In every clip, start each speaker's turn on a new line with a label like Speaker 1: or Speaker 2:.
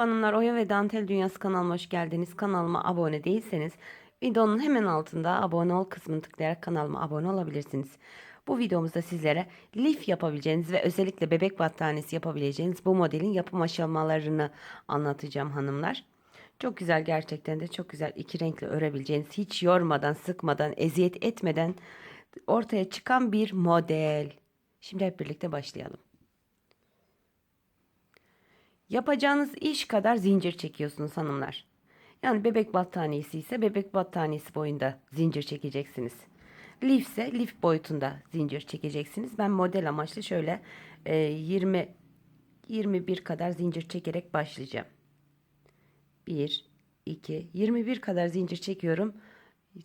Speaker 1: Merhaba hanımlar, Oya ve Dantel Dünyası kanalıma hoş geldiniz. Kanalıma abone değilseniz videonun hemen altında abone ol kısmını tıklayarak kanalıma abone olabilirsiniz. Bu videomuzda sizlere lif yapabileceğiniz ve özellikle bebek battaniyesi yapabileceğiniz bu modelin yapım aşamalarını anlatacağım hanımlar. Çok güzel gerçekten de çok güzel iki renkli örebileceğiniz hiç yormadan sıkmadan eziyet etmeden ortaya çıkan bir model. Şimdi hep birlikte başlayalım. Yapacağınız iş kadar zincir çekiyorsunuz hanımlar. Yani bebek battaniyesi ise bebek battaniyesi boyunda zincir çekeceksiniz. Lif ise lif boyutunda zincir çekeceksiniz. Ben model amaçlı şöyle e, 20 21 kadar zincir çekerek başlayacağım. 1 2 21 kadar zincir çekiyorum.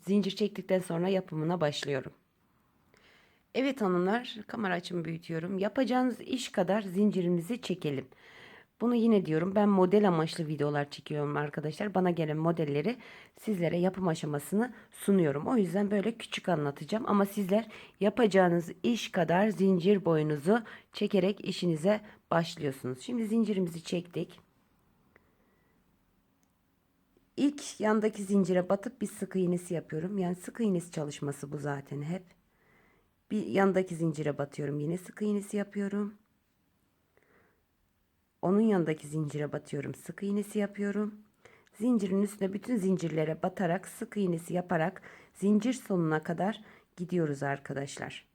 Speaker 1: Zincir çektikten sonra yapımına başlıyorum. Evet hanımlar kamera açımı büyütüyorum. Yapacağınız iş kadar zincirimizi çekelim. Bunu yine diyorum ben model amaçlı videolar çekiyorum arkadaşlar. Bana gelen modelleri sizlere yapım aşamasını sunuyorum. O yüzden böyle küçük anlatacağım. Ama sizler yapacağınız iş kadar zincir boyunuzu çekerek işinize başlıyorsunuz. Şimdi zincirimizi çektik. İlk yandaki zincire batıp bir sık iğnesi yapıyorum. Yani sık iğnesi çalışması bu zaten hep. Bir yandaki zincire batıyorum. Yine sık iğnesi yapıyorum. Onun yanındaki zincire batıyorum. Sık iğnesi yapıyorum. Zincirin üstüne bütün zincirlere batarak sık iğnesi yaparak zincir sonuna kadar gidiyoruz arkadaşlar.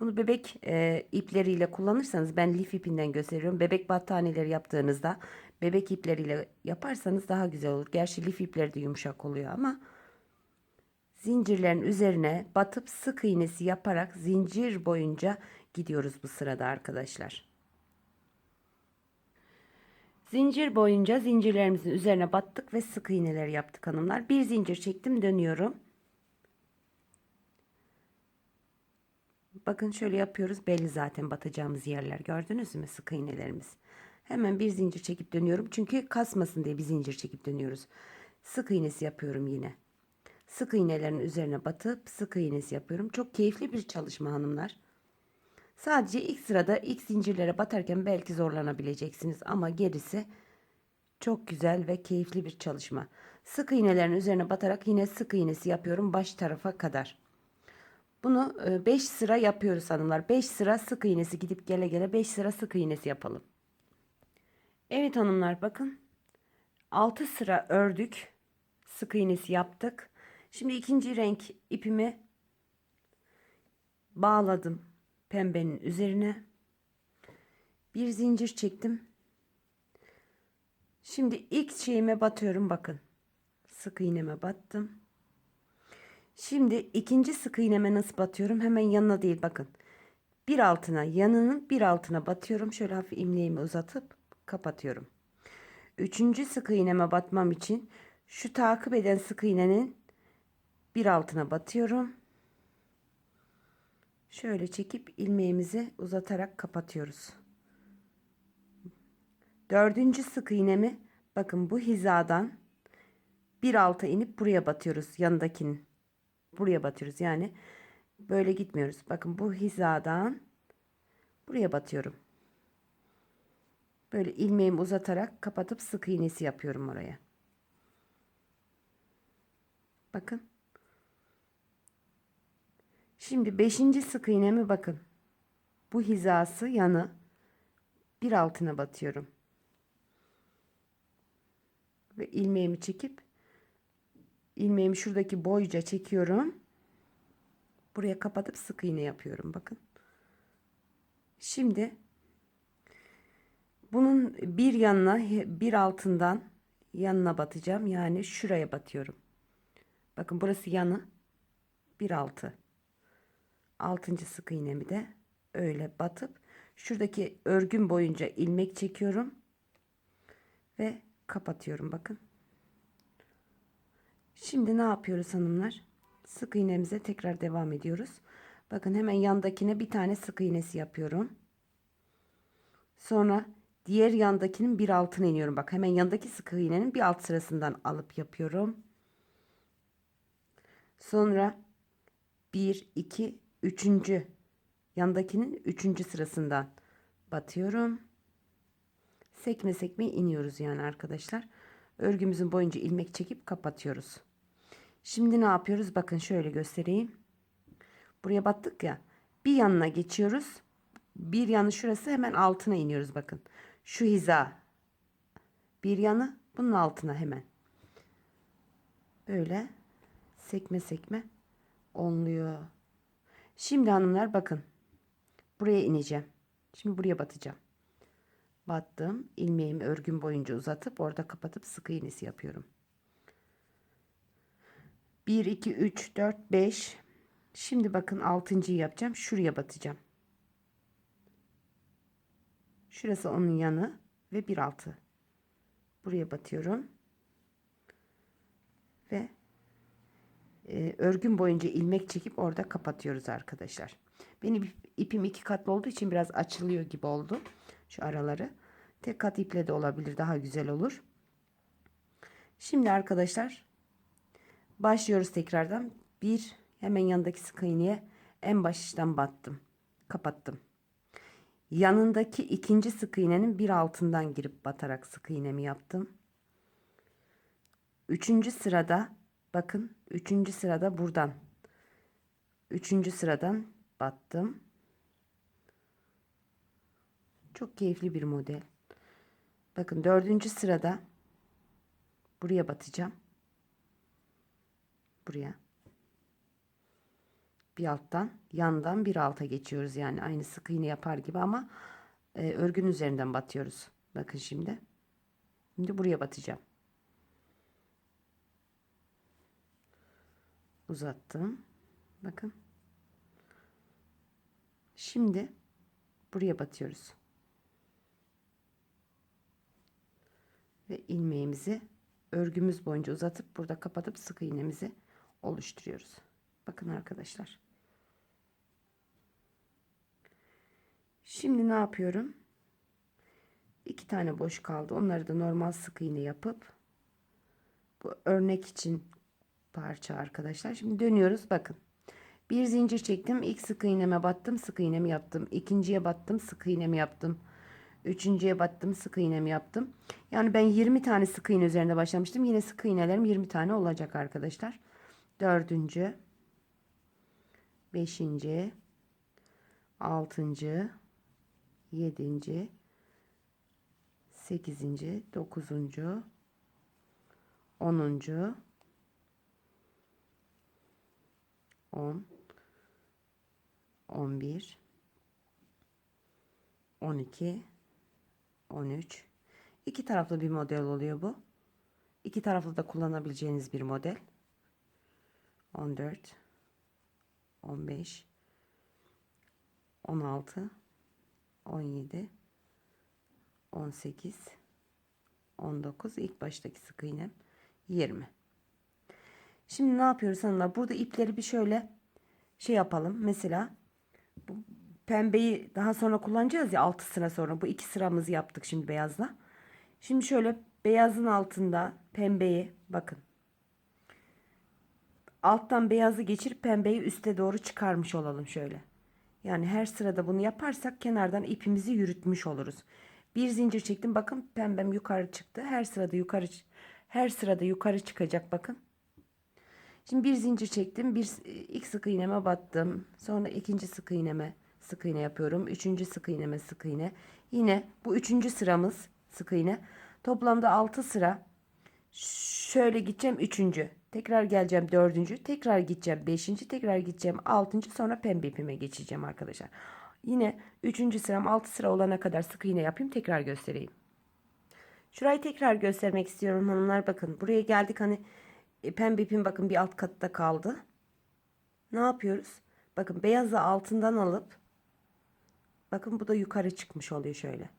Speaker 1: Bunu bebek e, ipleriyle kullanırsanız ben lif ipinden gösteriyorum. Bebek battaniyeleri yaptığınızda bebek ipleriyle yaparsanız daha güzel olur. Gerçi lif ipleri de yumuşak oluyor ama zincirlerin üzerine batıp sık iğnesi yaparak zincir boyunca gidiyoruz bu sırada arkadaşlar. Zincir boyunca zincirlerimizin üzerine battık ve sık iğneler yaptık hanımlar. Bir zincir çektim dönüyorum. Bakın şöyle yapıyoruz. Belli zaten batacağımız yerler. Gördünüz mü sık iğnelerimiz. Hemen bir zincir çekip dönüyorum. Çünkü kasmasın diye bir zincir çekip dönüyoruz. Sık iğnesi yapıyorum yine. Sık iğnelerin üzerine batıp sık iğnesi yapıyorum. Çok keyifli bir çalışma hanımlar. Sadece ilk sırada ilk zincirlere batarken belki zorlanabileceksiniz ama gerisi çok güzel ve keyifli bir çalışma. Sık iğnelerin üzerine batarak yine sık iğnesi yapıyorum baş tarafa kadar. Bunu 5 sıra yapıyoruz hanımlar. 5 sıra sık iğnesi gidip gele gele 5 sıra sık iğnesi yapalım. Evet hanımlar bakın. 6 sıra ördük. Sık iğnesi yaptık. Şimdi ikinci renk ipimi bağladım pembenin üzerine bir zincir çektim. Şimdi ilk şeyime batıyorum bakın. Sık iğneme battım. Şimdi ikinci sık iğneme nasıl batıyorum? Hemen yanına değil bakın. Bir altına yanının bir altına batıyorum. Şöyle hafif imleğimi uzatıp kapatıyorum. Üçüncü sık iğneme batmam için şu takip eden sık iğnenin bir altına batıyorum. Şöyle çekip ilmeğimizi uzatarak kapatıyoruz. Dördüncü sık iğnemi bakın bu hizadan bir alta inip buraya batıyoruz yanındakinin. Buraya batıyoruz yani böyle gitmiyoruz. Bakın bu hizadan buraya batıyorum. Böyle ilmeğimi uzatarak kapatıp sık iğnesi yapıyorum oraya. Bakın. Şimdi beşinci sık iğnemi bakın. Bu hizası yanı bir altına batıyorum. Ve ilmeğimi çekip ilmeğimi şuradaki boyca çekiyorum. Buraya kapatıp sık iğne yapıyorum bakın. Şimdi bunun bir yanına bir altından yanına batacağım. Yani şuraya batıyorum. Bakın burası yanı bir altı. Altıncı sık iğnemi de öyle batıp şuradaki örgüm boyunca ilmek çekiyorum ve kapatıyorum bakın. Şimdi ne yapıyoruz hanımlar? Sık iğnemize tekrar devam ediyoruz. Bakın hemen yandakine bir tane sık iğnesi yapıyorum. Sonra diğer yandakinin bir altına iniyorum. Bak hemen yandaki sık iğnenin bir alt sırasından alıp yapıyorum. Sonra 1 2 üçüncü yandakinin üçüncü sırasından batıyorum. sekme sekme iniyoruz yani arkadaşlar. Örgümüzün boyunca ilmek çekip kapatıyoruz. Şimdi ne yapıyoruz? Bakın şöyle göstereyim. Buraya battık ya. Bir yanına geçiyoruz. Bir yanı şurası hemen altına iniyoruz bakın. Şu hiza. Bir yanı bunun altına hemen. Böyle sekme sekme onluyor. Şimdi hanımlar bakın. Buraya ineceğim. Şimdi buraya batacağım. Battım. ilmeğimi örgüm boyunca uzatıp orada kapatıp sık iğnesi yapıyorum. 1 2 3 4 5 Şimdi bakın 6.'yı yapacağım. Şuraya batacağım. Şurası onun yanı ve bir altı. Buraya batıyorum. Ve e, örgün boyunca ilmek çekip orada kapatıyoruz arkadaşlar. Benim ipim iki katlı olduğu için biraz açılıyor gibi oldu. Şu araları. Tek kat iple de olabilir. Daha güzel olur. Şimdi arkadaşlar başlıyoruz tekrardan. Bir hemen yanındaki sık iğneye en baştan battım. Kapattım. Yanındaki ikinci sık iğnenin bir altından girip batarak sık iğnemi yaptım. Üçüncü sırada bakın üçüncü sırada buradan üçüncü sıradan battım. Çok keyifli bir model. Bakın dördüncü sırada buraya batacağım. Buraya. Bir alttan yandan bir alta geçiyoruz. Yani aynı sık iğne yapar gibi ama e, örgünün üzerinden batıyoruz. Bakın şimdi. Şimdi buraya batacağım. Uzattım. Bakın. Şimdi buraya batıyoruz. Ve ilmeğimizi örgümüz boyunca uzatıp burada kapatıp sık iğnemizi oluşturuyoruz. Bakın arkadaşlar. Şimdi ne yapıyorum? İki tane boş kaldı. Onları da normal sık iğne yapıp bu örnek için parça arkadaşlar. Şimdi dönüyoruz. Bakın. Bir zincir çektim. İlk sık iğneme battım. Sık iğnemi yaptım. İkinciye battım. Sık iğnemi yaptım. Üçüncüye battım. Sık iğnemi yaptım. Yani ben 20 tane sık iğne üzerinde başlamıştım. Yine sık iğnelerim 20 tane olacak arkadaşlar. Dördüncü. Beşinci. Altıncı. Yedinci. Sekizinci. Dokuzuncu. Onuncu. On. On bir. On iki. On üç. İki taraflı bir model oluyor bu. İki taraflı da kullanabileceğiniz bir model. 14 15 16 17 18 19 ilk baştaki sık iğnem 20 şimdi ne yapıyoruz hanımlar burada ipleri bir şöyle şey yapalım mesela bu pembeyi daha sonra kullanacağız ya 6 sıra sonra bu iki sıramızı yaptık şimdi beyazla şimdi şöyle beyazın altında pembeyi bakın alttan beyazı geçirip pembeyi üste doğru çıkarmış olalım şöyle. Yani her sırada bunu yaparsak kenardan ipimizi yürütmüş oluruz. Bir zincir çektim bakın pembem yukarı çıktı. Her sırada yukarı her sırada yukarı çıkacak bakın. Şimdi bir zincir çektim. Bir ilk sık iğneme battım. Sonra ikinci sık iğneme sık iğne yapıyorum. Üçüncü sık iğneme sık iğne. Yine bu üçüncü sıramız sık iğne. Toplamda altı sıra. Şöyle gideceğim üçüncü. Tekrar geleceğim dördüncü. Tekrar gideceğim beşinci. Tekrar gideceğim altıncı. Sonra pembe ipime geçeceğim arkadaşlar. Yine üçüncü sıram altı sıra olana kadar sık iğne yapayım. Tekrar göstereyim. Şurayı tekrar göstermek istiyorum hanımlar. Bakın buraya geldik hani pembe ipim bakın bir alt katta kaldı. Ne yapıyoruz? Bakın beyazı altından alıp bakın bu da yukarı çıkmış oluyor şöyle.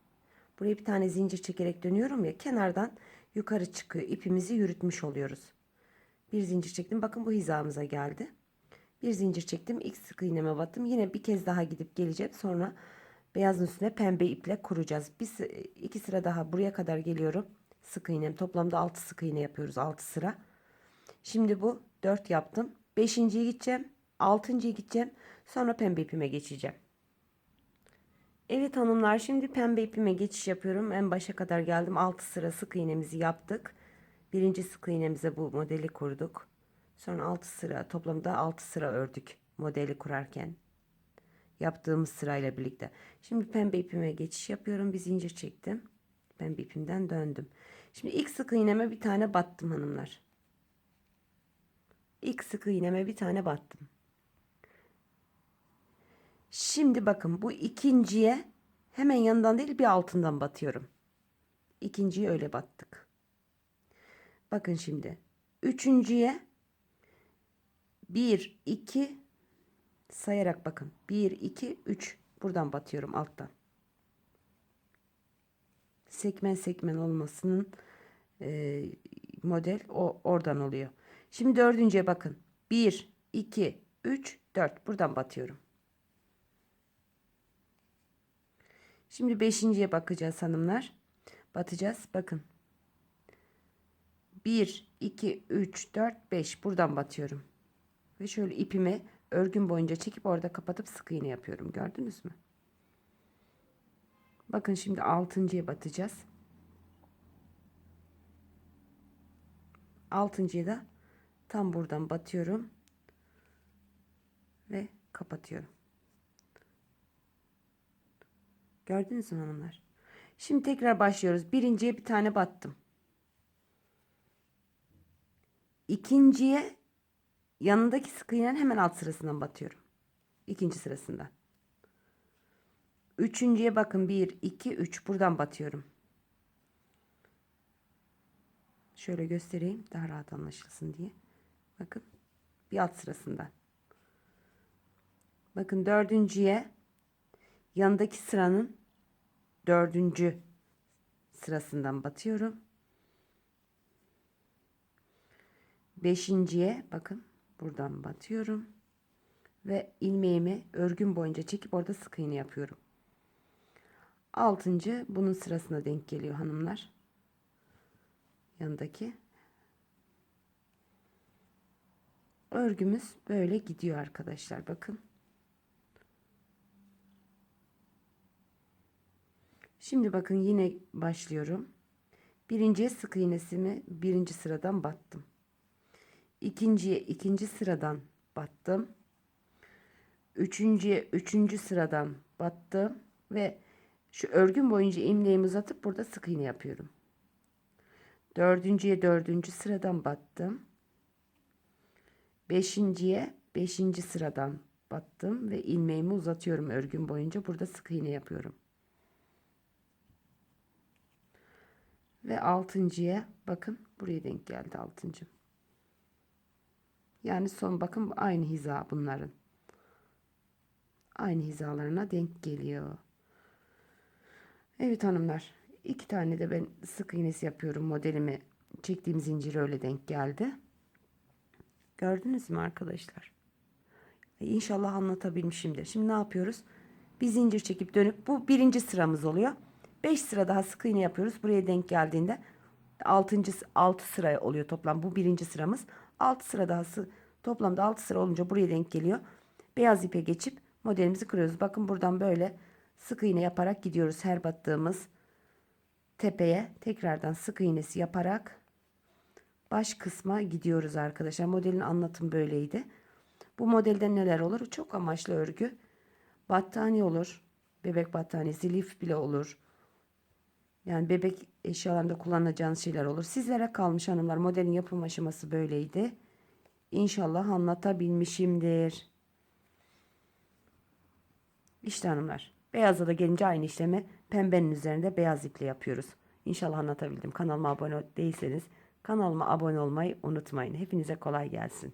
Speaker 1: Buraya bir tane zincir çekerek dönüyorum ya kenardan yukarı çıkıyor. İpimizi yürütmüş oluyoruz. Bir zincir çektim. Bakın bu hizamıza geldi. Bir zincir çektim. İlk sık iğneme battım. Yine bir kez daha gidip geleceğim. Sonra beyazın üstüne pembe iple kuracağız. Bir iki sıra daha buraya kadar geliyorum. Sık iğnem. Toplamda 6 sık iğne yapıyoruz. 6 sıra. Şimdi bu 4 yaptım. 5.yi gideceğim. 6.yı gideceğim. Sonra pembe ipime geçeceğim. Evet hanımlar şimdi pembe ipime geçiş yapıyorum. En başa kadar geldim. 6 sıra sık iğnemizi yaptık. Birinci sık iğnemize bu modeli kurduk. Sonra 6 sıra toplamda 6 sıra ördük modeli kurarken. Yaptığımız sırayla birlikte. Şimdi pembe ipime geçiş yapıyorum. Bir zincir çektim. Pembe ipimden döndüm. Şimdi ilk sık iğneme bir tane battım hanımlar. İlk sık iğneme bir tane battım. Şimdi bakın bu ikinciye hemen yanından değil bir altından batıyorum. İkinciye öyle battık. Bakın şimdi. Üçüncüye bir, iki sayarak bakın. Bir, iki, üç. Buradan batıyorum alttan. Sekmen sekmen olmasının e, model o oradan oluyor. Şimdi dördüncüye bakın. Bir, iki, üç, dört. Buradan batıyorum. Şimdi beşinciye bakacağız hanımlar. Batacağız. Bakın. 1, 2, 3, 4, 5. Buradan batıyorum. Ve şöyle ipimi örgün boyunca çekip orada kapatıp sık iğne yapıyorum. Gördünüz mü? Bakın şimdi altıncıya batacağız. Altıncıya da tam buradan batıyorum. Ve kapatıyorum. Gördünüz mü hanımlar? Şimdi tekrar başlıyoruz. Birinciye bir tane battım. İkinciye yanındaki sık iğnenin hemen alt sırasından batıyorum. İkinci sırasından. Üçüncüye bakın. Bir, iki, üç. Buradan batıyorum. Şöyle göstereyim. Daha rahat anlaşılsın diye. Bakın. Bir alt sırasından. Bakın dördüncüye yanındaki sıranın dördüncü sırasından batıyorum. Beşinciye bakın buradan batıyorum. Ve ilmeğimi örgüm boyunca çekip orada sık iğne yapıyorum. Altıncı bunun sırasına denk geliyor hanımlar. Yanındaki. Örgümüz böyle gidiyor arkadaşlar bakın. Şimdi bakın yine başlıyorum. Birinciye sık iğnesimi birinci sıradan battım. İkinciye ikinci sıradan battım. Üçüncüye üçüncü sıradan battım ve şu örgün boyunca ilmeğimi uzatıp burada sık iğne yapıyorum. Dördüncüye dördüncü sıradan battım. Beşinciye beşinci sıradan battım ve ilmeğimi uzatıyorum örgün boyunca burada sık iğne yapıyorum. Ve altıncıya bakın buraya denk geldi altıncı. Yani son bakın aynı hiza bunların. Aynı hizalarına denk geliyor. Evet hanımlar. iki tane de ben sık iğnesi yapıyorum. Modelimi çektiğim zincir öyle denk geldi. Gördünüz mü arkadaşlar? İnşallah anlatabilmişimdir. Şimdi ne yapıyoruz? Bir zincir çekip dönüp bu birinci sıramız oluyor. 5 sıra daha sık iğne yapıyoruz. Buraya denk geldiğinde 6. 6 sıra oluyor toplam. Bu birinci sıramız. 6 sıra daha toplamda 6 sıra olunca buraya denk geliyor. Beyaz ipe geçip modelimizi kırıyoruz. Bakın buradan böyle sık iğne yaparak gidiyoruz. Her battığımız tepeye tekrardan sık iğnesi yaparak baş kısma gidiyoruz arkadaşlar. Modelin anlatım böyleydi. Bu modelde neler olur? Çok amaçlı örgü. Battaniye olur. Bebek battaniyesi, lif bile olur. Yani bebek eşyalarında kullanacağınız şeyler olur. Sizlere kalmış hanımlar. Modelin yapım aşaması böyleydi. İnşallah anlatabilmişimdir. İşte hanımlar. Beyaza da gelince aynı işlemi pembenin üzerinde beyaz iple yapıyoruz. İnşallah anlatabildim. Kanalıma abone değilseniz kanalıma abone olmayı unutmayın. Hepinize kolay gelsin.